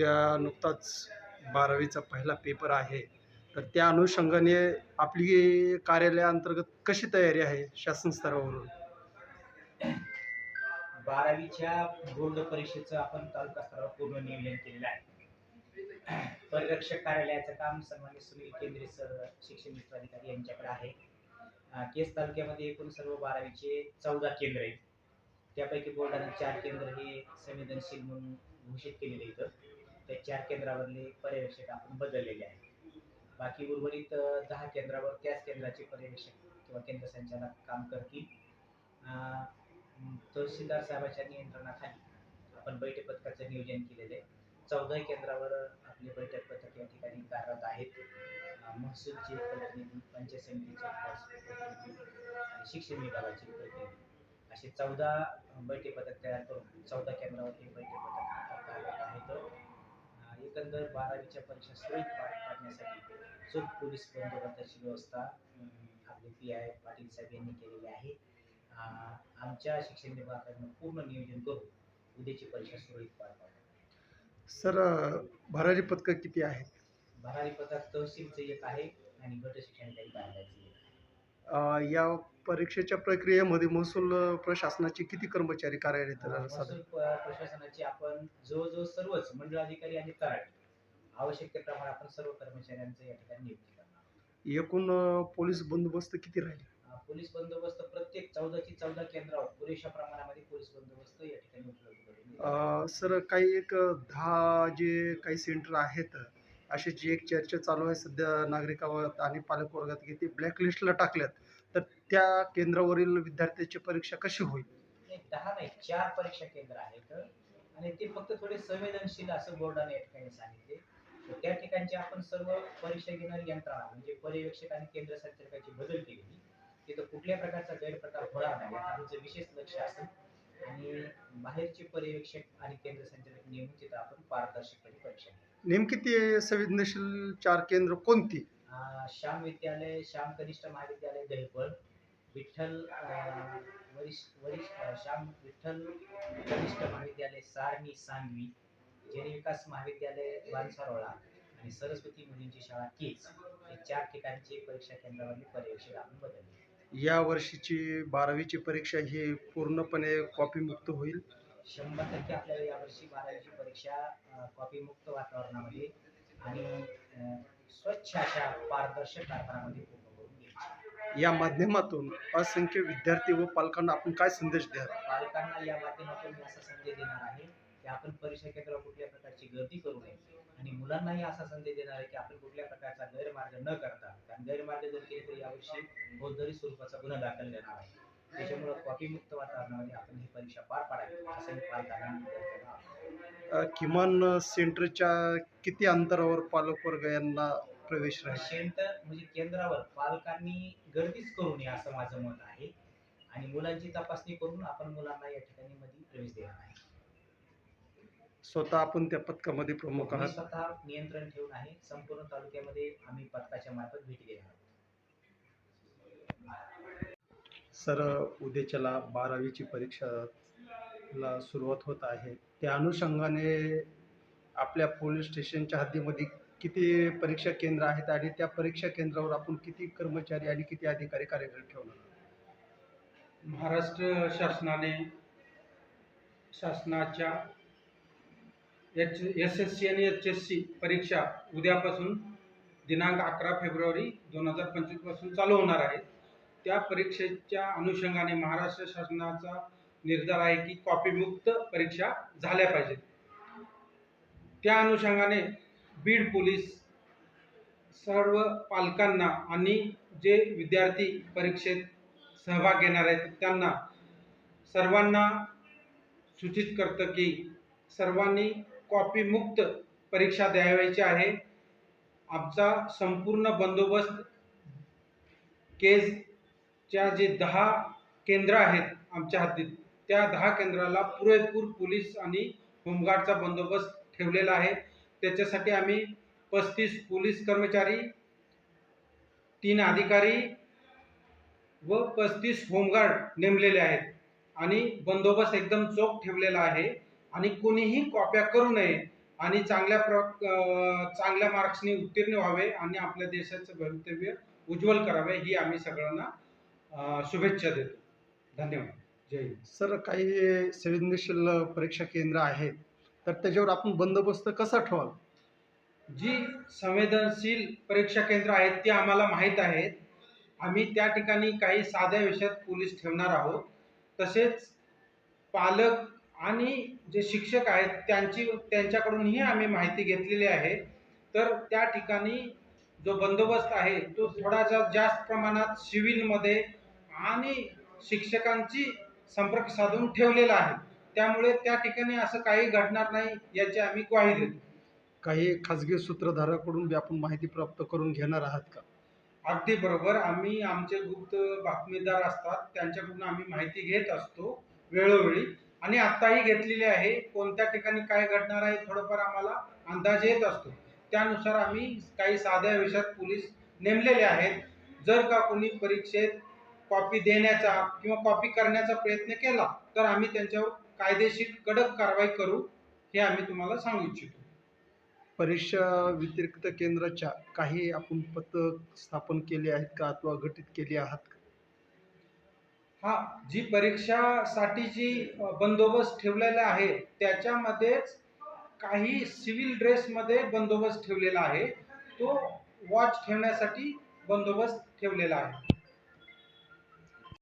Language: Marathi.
उद्या नुकताच बारावीचा पहिला पेपर आहे. तर त्या अनुषंगाने आपली कार्यालयाअंतर्गत कशी तयारी आहे शासन स्तरावरून? बारावीच्या बोर्ड परीक्षेचं आपण तालुका स्तरावर पूर्ण नियोजन केलेलं आहे. परिरक्षक कार्यालयाचं काम सन्मान्य सुनील केंद्रे सर शिक्षण अधिकारी यांच्याकडे आहे. केस तालुक्यामध्ये एकूण सर्व बारावीचे चौदा केंद्र आहेत. त्यापैकी बोर्डाने चार केंद्र हे संवेदनशील म्हणून घोषित केलेले इथं त्या चार केंद्रावरले पर्यवेक्षक आपण बदललेले आहेत. बाकी उर्वरित दहा केंद्रावर त्याच केंद्राचे पर्यवेक्षक किंवा केंद्र संचालक काम करतील. तहसीलदार साहेबांच्या नियंत्रणाखाली आपण बैठक पथकाचं नियोजन केलेलं आहे. चौदाही केंद्रावर आपले बैठक पथक या ठिकाणी कार्यरत आहेत. महसूलचे प्रतिनिधी पंचायत समितीचे आणि शिक्षण विभागाचे प्रतिनिधी असे चौदा बैठक पथक तयार करून चौदा केंद्रावर हे बैठक पथक कार्यरत आहेत एकंदर बारावीच्या परीक्षा सुरळीत पार पाडण्यासाठी चोख पोलीस बंदोबस्ताची व्यवस्था आपले पी आय पाटील साहेब यांनी केलेली आहे. आमच्या शिक्षण विभागाकडनं पूर्ण नियोजन करून उद्याची परीक्षा सुरळीत पार पाडणार सर भरारी पथकं किती आहेत? भरारी पथक तहसीलचं एक आहे आणि गट शिक्षण काही कार्यालयाचं एक आहे. या परीक्षेच्या प्रक्रियेमध्ये महसूल प्रशासनाचे किती कर्मचारी कार्यरत महसूल प्रशासनाची आपण जवळजवळ सर्वच मंडळाधिकारी आणि कराड आवश्यकतेप्रमाणे आपण सर्व कर्मचाऱ्यांचं या ठिकाणी नियुक्ती करणार एकूण पोलीस बंदोबस्त किती राहील? पोलीस बंदोबस्त प्रत्येक चौदाची चौदा केंद्रावर पुरेशा प्रमाणामध्ये पोलीस बंदोबस्त या ठिकाणी उपलब्ध करून सर काही एक दहा जे काही सेंटर आहेत अशी जी एक चर्चा चालू आहे सध्या नागरिकावर आणि पालक वर्गात की ते ब्लॅकलिस्टला टाकल्यात. तर त्या केंद्रावरील विद्यार्थ्याची परीक्षा कशी होईल? दहा नाही चार परीक्षा केंद्र आहेत. आणि ते फक्त थोडे संवेदनशील असं बोर्डाने या ठिकाणी सांगितले. तर त्या ठिकाणचे आपण सर्व परीक्षा घेणारी यंत्रणा म्हणजे पर्यवेक्षक आणि केंद्र सरकारची बदल केली तिथं कुठल्या प्रकारचा गैरप्रकार होणार नाही आमचं विशेष लक्ष असेल. आणि बाहेरचे पर्यवेक्षक आणि केंद्र संचालक नेमून तिथं आपण पारदर्शकपणे परीक्षा घेऊ. नेमकी ते संवेदनशील चार केंद्र कोणती? अं, श्याम विद्यालय श्याम कनिष्ठ महाविद्यालय दहिपळ विठ्ठल अं, वरिष्ठ वरिष्ठ अं, श्याम विठ्ठल कनिष्ठ महाविद्यालय सारणी सांगवी. जैन विकास महाविद्यालय बांसारोळा आणि सरस्वती मुलींची शाळा केज. हे चार ठिकाणचे परीक्षा केंद्रावरील पर्यवेक्षक आपण बदलले. या वर्षीची बारावीची परीक्षा ही पूर्णपणे कॉपीमुक्त होईल. शंभर टक्के आपल्याला यावर्षी बारावीची परीक्षा कॉपी मुक्त वातावरणामध्ये आणि स्वच्छ अशा पारदर्शक घ्यायची. या माध्यमातून असंख्य विद्यार्थी व पालकांना आपण काय संदेश द्याल? पालकांना या माध्यमातून मी असा संदेश देणार आहे की आपण परीक्षा केंद्रावर कुठल्या प्रकारची गर्दी करू नये. आणि मुलांनाही असा संदेश देणार आहे की आपण कुठल्या प्रकारचा गैरमार्ग न करता कारण गैरमार्ग जर केले तर यावर्षी फौजदारी स्वरूपाचा गुन्हा दाखल करणार आहे. त्याच्यामुळं कॉपीमुक्त वातावरणामध्ये आपण ही परीक्षा पार पाडावी असं मी पालकांना किमान सेंटरच्या किती अंतरावर पालक वर्ग यांना प्रवेश राहील? सेंटर म्हणजे केंद्रावर पालकांनी गर्दीच करू नये असं माझं मत आहे. आणि मुलांची तपासणी करून आपण मुलांना या ठिकाणी मध्ये प्रवेश देणार आहे. स्वतः आपण त्या पथकामध्ये प्रमुख आहात. स्वतः नियंत्रण ठेवून आहे. संपूर्ण तालुक्यामध्ये आम्ही पथकाच्या मार्फत भेटी देणार आहोत. सर उद्याच्याला बारावीची परीक्षाला सुरुवात होत आहे. त्या अनुषंगाने आपल्या पोलीस स्टेशनच्या हद्दीमध्ये किती परीक्षा केंद्र आहेत आणि त्या परीक्षा केंद्रावर आपण किती कर्मचारी आणि किती अधिकारी कार्यरत ठेवणार महाराष्ट्र शासनाने शासनाच्या एच एस एस सी आणि एच एस सी परीक्षा उद्यापासून दिनांक अकरा फेब्रुवारी दोन हजार पंचवीसपासून चालू होणार आहे. त्या परीक्षेच्या अनुषंगाने महाराष्ट्र शासनाचा निर्धार आहे की कॉपीमुक्त परीक्षा झाल्या पाहिजेत. त्या अनुषंगाने बीड पोलीस सर्व पालकांना आणि जे विद्यार्थी परीक्षेत सहभाग घेणार आहेत त्यांना सर्वांना सूचित करतं की सर्वांनी कॉपीमुक्त परीक्षा द्यावयाची आहे. आमचा संपूर्ण बंदोबस्त केजच्या जे दहा केंद्र आहेत आमच्या हद्दीत त्या दहा केंद्राला पुरेपूर पोलीस आणि होमगार्डचा बंदोबस्त ठेवलेला आहे. त्याच्यासाठी आम्ही पस्तीस पोलीस कर्मचारी तीन अधिकारी व पस्तीस होमगार्ड नेमलेले आहेत आणि बंदोबस्त एकदम चोख ठेवलेला आहे. आणि कोणीही कॉप्या करू नये आणि चांगल्या प्र चांगल्या मार्क्सनी उत्तीर्ण व्हावे आणि आपल्या देशाचं भवितव्य उज्ज्वल करावे ही आम्ही सगळ्यांना शुभेच्छा देतो. धन्यवाद. जय सर काही संवेदनशील परीक्षा केंद्र आहेत तर त्याच्यावर आपण बंदोबस्त कसा ठेवाल? जी संवेदनशील परीक्षा केंद्र आहेत ती आम्हाला माहीत आहेत. आम्ही त्या ठिकाणी काही साध्या विषयात पोलीस ठेवणार आहोत. तसेच पालक आणि जे शिक्षक आहेत त्यांची त्यांच्याकडूनही आम्ही माहिती घेतलेली आहे. तर त्या ठिकाणी जो बंदोबस्त आहे तो थोडासा जास्त प्रमाणात सिव्हिलमध्ये आणि शिक्षकांची संपर्क साधून ठेवलेला आहे. त्यामुळे त्या ठिकाणी असं काही घडणार नाही याची आम्ही ग्वाही देतो. काही खाजगी सूत्रधाराकडून आपण माहिती प्राप्त करून घेणार आहात का? अगदी बरोबर. आम्ही आमचे गुप्त बातमीदार असतात त्यांच्याकडून आम्ही माहिती घेत असतो वेळोवेळी. आणि आत्ताही घेतलेली आहे. कोणत्या ठिकाणी काय घडणार आहे थोडंफार आम्हाला अंदाज येत असतो. त्यानुसार आम्ही काही साध्या विषयात पोलीस नेमलेले आहेत. जर का कोणी परीक्षेत कॉपी देण्याचा किंवा कॉपी करण्याचा प्रयत्न केला तर आम्ही त्यांच्यावर कायदेशीर कडक कारवाई करू हे आम्ही तुम्हाला सांगू इच्छितो. परीक्षा व्यतिरिक्त केंद्राच्या काही आपण पथक स्थापन केले आहेत का? अथवा गठीत केले आहात हा जी परीक्षासाठी जी बंदोबस्त ठेवलेला आहे त्याच्यामध्येच काही सिव्हिल ड्रेसमध्ये बंदोबस्त ठेवलेला आहे. तो वॉच ठेवण्यासाठी बंदोबस्त ठेवलेला आहे.